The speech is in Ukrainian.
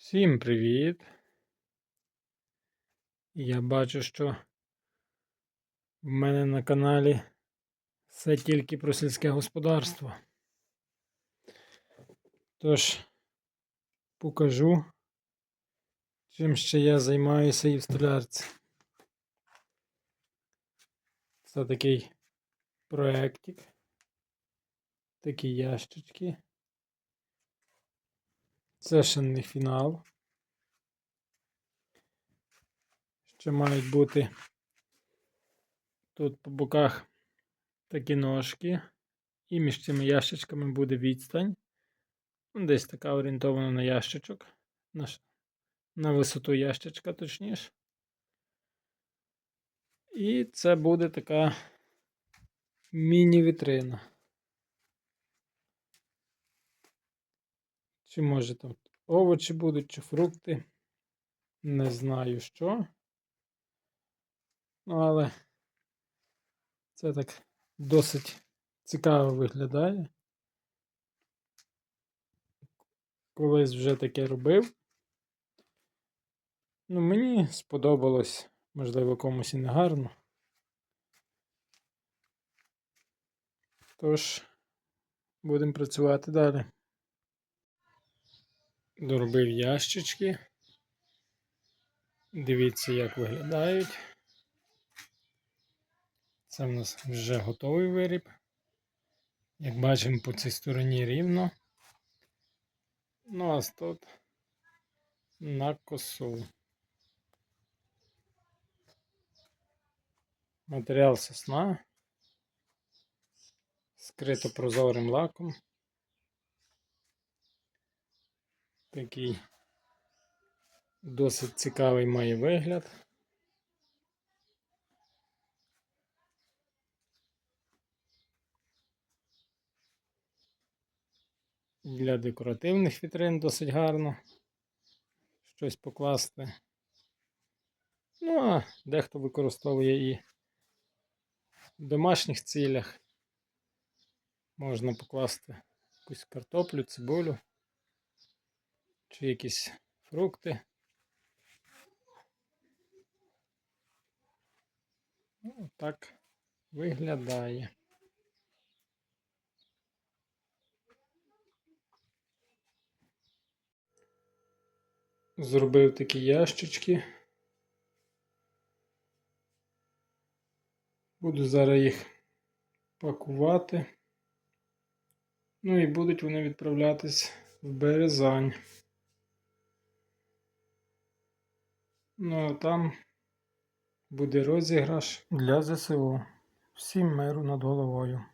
Всім привіт! Я бачу, що в мене на каналі все тільки про сільське господарство. Тож покажу, чим ще я займаюся і в столярці. Це такий проєктик, такі ящички. Це ще фінал. Ще мають бути тут по боках такі ножки. І між цими ящичками буде відстань. Ну, Десь така орієнтована на ящичок. На висоту ящичка, точніше. І це буде така міні-вітрина. Чи може там овочі будуть, чи фрукти. Не знаю що. Ну, але це так досить цікаво виглядає. Колись вже таке робив. Ну, мені сподобалось, можливо, комусь і не гарно. Тож, будемо працювати далі. Доробив ящички. Дивіться, як виглядають. Це в нас вже готовий виріб. Як бачимо, по цій стороні рівно. Ну, а тут на косу. Матеріал сосна. Скрито прозорим лаком. Такий досить цікавий має вигляд. Для декоративних вітрин досить гарно щось покласти. Ну, а дехто використовує і в домашніх цілях. Можна покласти якусь картоплю, цибулю чи якісь фрукти. Ну, так виглядає. Зробив такі ящички. Буду зараз їх пакувати. Ну і будуть вони відправлятись в Березань. Ну а там буде розіграш для ЗСУ. Всім миру над головою.